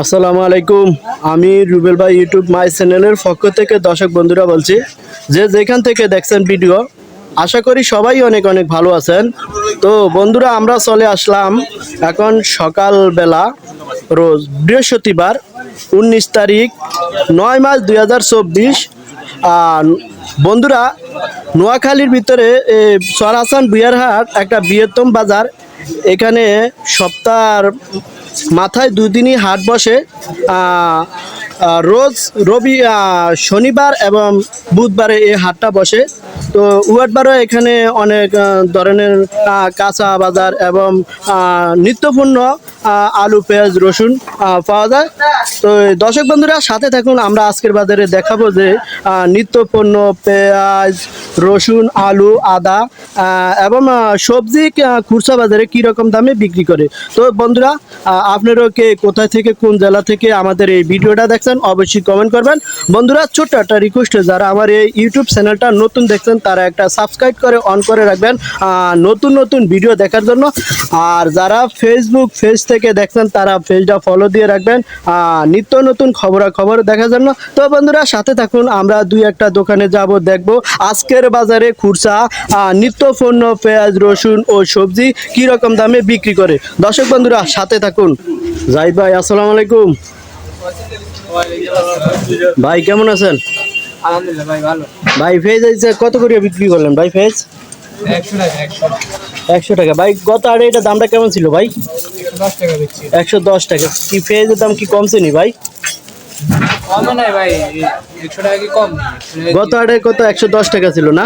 আসসালামু আলাইকুম। আমি রুবেল ভাই ইউটিউব মাই চ্যানেলের পক্ষ থেকে দর্শক বন্ধুরা বলছি, যে যেখান থেকে দেখছেন ভিডিও, আশা করি সবাই অনেক অনেক ভালো আছেন। তো বন্ধুরা, আমরা চলে আসলাম এখন সকালবেলা, রোজ বৃহস্পতিবার, উনিশ তারিখ, নয় মাস দুই হাজার চব্বিশ। আর বন্ধুরা, নোয়াখালীর ভিতরে সরাসান বিয়ারহাট, একটা বৃহত্তম বাজার। এখানে সপ্তাহের মাথায় দুদিনই হাট বসে রোজ রবি শনিবার এবং বুধবারে এই হাটটা বসে। তো উহাটবারও এখানে অনেক ধরনের কাঁচা বাজার এবং নিত্যপূর্ণ আলু, পেঁয়াজ, রসুন পাওয়া যায়। তো দর্শক বন্ধুরা, সাথে থাকুন, আমরা আজকের বাজারে দেখাবো যে নিত্যপণ্য পেঁয়াজ, রসুন, আলু, আদা এবং সবজি খুচরা বাজারে কী রকম দামে বিক্রি করে। তো বন্ধুরা আপনারাও কে কোথায় থেকে, কোন জেলা থেকে আমাদের এই ভিডিওটা দেখছেন, অবশ্যই কমেন্ট করবেন। বন্ধুরা, ছোট্ট একটা রিকোয়েস্ট যারা আমার এই ইউটিউব চ্যানেলটা নতুন দেখছেন তারা একটা সাবস্ক্রাইব করে অন করে রাখবেন নতুন নতুন ভিডিও দেখার জন্য। আর যারা ফেসবুক পেজ থেকে দেখছেন, তারা পেজটা ফলো দিয়ে রাখবেন নিত্য নতুন খবরাখবর দেখার জন্য। তো বন্ধুরা, সাথে থাকুন, আমরা দুই একটা দোকানে যাব, দেখব আজকের বাজারে খুরসা নিত্য পণ্য পেঁয়াজ, রসুন ও সবজি কি রকম দামে বিক্রি করে। দর্শক বন্ধুরা, সাথে থাকুন। যাই ভাই, আসসালামু আলাইকুম। ভাই, কেমন আছেন? আলহামদুলিল্লাহ ভাই ভালো। ভাই ফেজ আইছে কত করে বিক্রি করলেন ভাই ফেজ একশো টাকা ভাই গত আড়ে এটা দামটা কেমন ছিল ভাই? একশো দশ টাকা কি ফেজের দাম কি কমছে নি ভাই? গত আড়ে কত? একশো দশ টাকা ছিল না?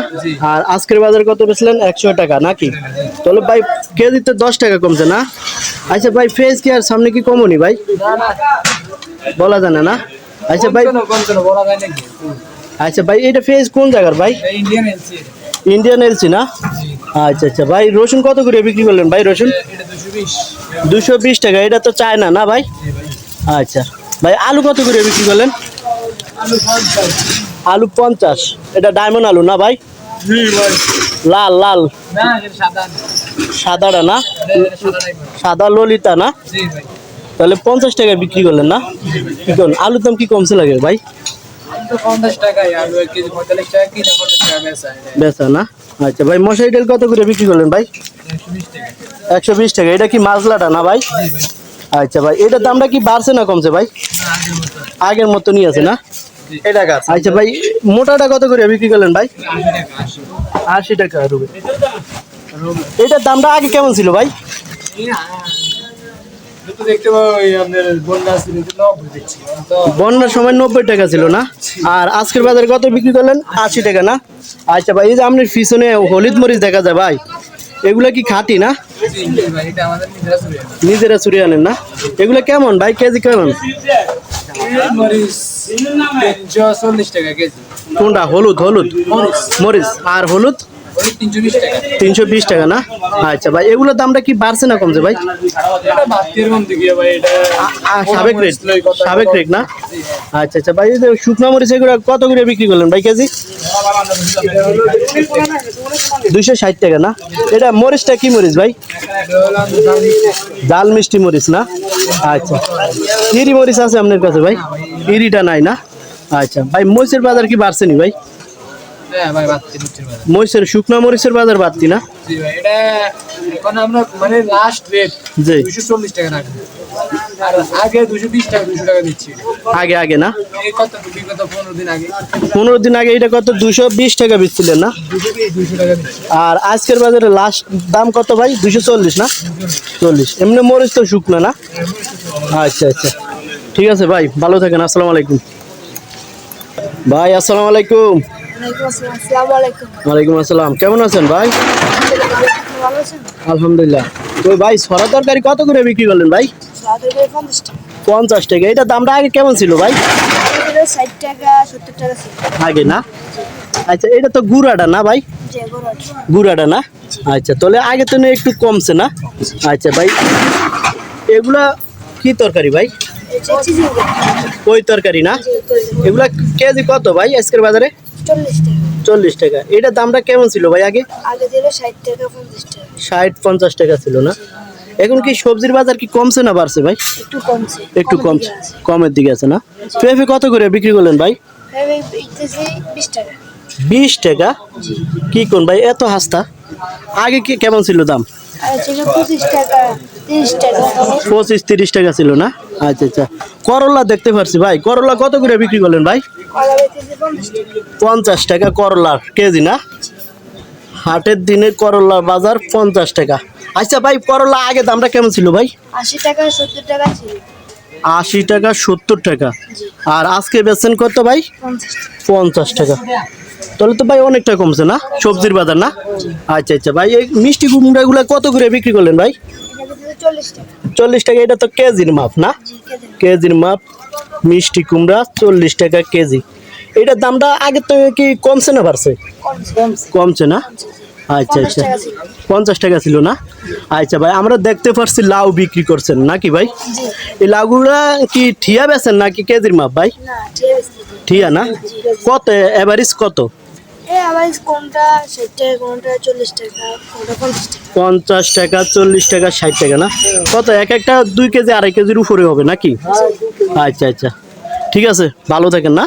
আর আজকের বাজারে কত বেচলেন? একশো টাকা নাকি? তাহলে ভাই কেজিতে দশ টাকা কমছে না? আচ্ছা ভাই ফেজ কি আর সামনে কি কমনি ভাই? বলা জানে না। আচ্ছা ভাই আচ্ছা ভাই এটা ফেজ কোন জায়গার ভাই? ইন্ডিয়ান এলসি ইন্ডিয়ান এলসি না? আচ্ছা আচ্ছা। ভাই রসুন কত করে বিক্রি করলেন ভাই রসুন? দুশো বিশ। টাকা এটা তো চায় না না ভাই। আচ্ছা। ভাই আলু কত করে বিক্রি করলেন? আলু পঞ্চাশ। এটা ডায়মন্ড আলু না ভাই? লাল লাল। সাদা না। সাদাটা সাদা ললিতা না? তাহলে পঞ্চাশ টাকায় বিক্রি করলেন না? কি আলুর দাম কি কমছে লাগে ভাই? বেচা না? আচ্ছা ভাই মশারি তেল কত করে বিক্রি করলেন ভাই? একশো বিশ টাকা। এটা কি মাছলাটা না ভাই? আচ্ছা ভাই এটার দামটা কি বাড়ছে না কমছে ভাই? আগের মতো আগের মতনই আছে না? এটা গাছ। আচ্ছা ভাই মোটাটা কত করে বিক্রি করলেন ভাই? আশি টাকা আশি আশি টাকা রুবে এটার দামটা আগে কেমন ছিল ভাই? বন্যার সময় নব্বই টাকা ছিল না? আর আজকের বাজারে কত বিক্রি করলেন? আশি টাকা না? আচ্ছা ভাই এই যে আপনার পিছনে হলুদ মরিচ দেখা যায় ভাই এগুলা কি খাঁটি না? নিজেরা চুরি আনেন। না? এগুলো কেমন ভাই কেজি কেমন? কোনটা? হলুদ হলুদ? মরিচ। আর হলুদ? তিনশো বিশ টাকা। না? আচ্ছা ভাই এগুলোর দামটা কি বাড়ছে না কমছে ভাই? সাবেক রেট সাবেক রেট না। আচ্ছা আচ্ছা ভাই শুকনো মরিচ এগুলো কত করে বিক্রি করলেন ভাই কেজি। দুইশো ষাট টাকা না? এটা মরিচটা কি মরিচ ভাই? জাল মিষ্টি মরিচ না? আচ্ছা। ইরি মরিচ আছে আপনার কাছে ভাই? ইরিটা নাই না? আচ্ছা ভাই মরিচের বাজার কি বাড়ছে নি ভাই? মরিচের শুকনো মরিচের বাজার বাড়তি না? জি ভাই এটা এখন আমরা মানে লাস্ট রেট জি। দুশো চল্লিশ টাকা রাখব। আর আগে টাকা টাকা দিচ্ছি। আগে আগে না? এই কত বিগত পনেরো দিন আগে। পনেরো দিন আগে এটা কত? দুশো বিশ টাকা বেচছিলেন না? টাকা আর আজকের বাজারে লাস্ট দাম কত ভাই? দুশো চল্লিশ না? চল্লিশ। এমনি মরিচ তো শুকনো না? আচ্ছা আচ্ছা। ঠিক আছে ভাই ভালো থাকেন আসসালামু আলাইকুম। ভাই আসসালামু আলাইকুম। ওয়ালাইকুম আসসালাম কেমন আছেন ভাই? আলহামদুলিল্লাহ তো ভাই সরা তরকারি কত করে বিক্রি করলেন ভাই? পঞ্চাশ টাকা। এটা দামটা আগে কেমন ছিল ভাই? আগে না? আচ্ছা এটা তো গুড়াটা না ভাই? গুড়াটা। না? আচ্ছা তাহলে আগে তো একটু কমছে না? আচ্ছা ভাই এগুলা কি তরকারি ভাই? ওই তরকারি না? এগুলা কেজি কত ভাই আজকের বাজারে? চল্লিশ টাকা। এটার দামটা কেমন ছিল ভাই আগে? ষাট টাকা পঞ্চাশ টাকা। ষাট পঞ্চাশ টাকা ছিল না? এখন কি সবজির বাজার কি কমছে না বাড়ছে ভাই? একটু কমছে। একটু কমের কমছে। দিকে আছে। কমের দিকে আছে না? পেঁপে কত করে বিক্রি করলেন ভাই? বিশ টাকা। কি কোন ভাই? এত হাসতা? আগে কি কেমন ছিল দাম? পঁচিশ টাকা তিরিশ টাকা ছিল না? আচ্ছা আচ্ছা। করলা দেখতে পারছি ভাই। করলা কত করে বিক্রি করলেন ভাই? পঞ্চাশ টাকা করলার কেজি না? হাটের দিনে করলার বাজার পঞ্চাশ টাকা। আচ্ছা ভাই করলা আগে দামটা কেমন ছিল ভাই? আশি টাকা সত্তর টাকা ছিল। আশি টাকা সত্তর টাকা। আর আজকে বেচেন কত ভাই? পঞ্চাশ টাকা। তাহলে তো ভাই অনেকটা কমছে না? সবজির বাজার না? আচ্ছা আচ্ছা ভাই এই মিষ্টি কুমড়াগুলো কত করে বিক্রি করলেন ভাই? চল্লিশ টাকা। এটা তো কেজির মাপ না? কেজির মাপ। মিষ্টি কুমড়া চল্লিশ টাকা কেজি। এটার দামটা আগে তো কি কমছে না বাড়ছে? কমছে। না? আচ্ছা আচ্ছা। পঞ্চাশ টাকা ছিল না? আচ্ছা ভাই আমরা দেখতে পারছি লাউ বিক্রি করছেন নাকি ভাই? এই লাউগুলা কি ঠিয়া বেছেন নাকি কেজির মাপ ভাই? ঠিয়া না? কত? এভারেজ কত? এ আবার কোনটা ষাট টাকা কোনটা চল্লিশ টাকা কোনটা পঞ্চাশ টাকা? পঞ্চাশ টাকা চল্লিশ টাকা ষাট টাকা না? কত এক একটা দুই কেজি আড়াই কেজির উপরে হবে নাকি? আচ্ছা আচ্ছা। ঠিক আছে ভালো থাকেন না?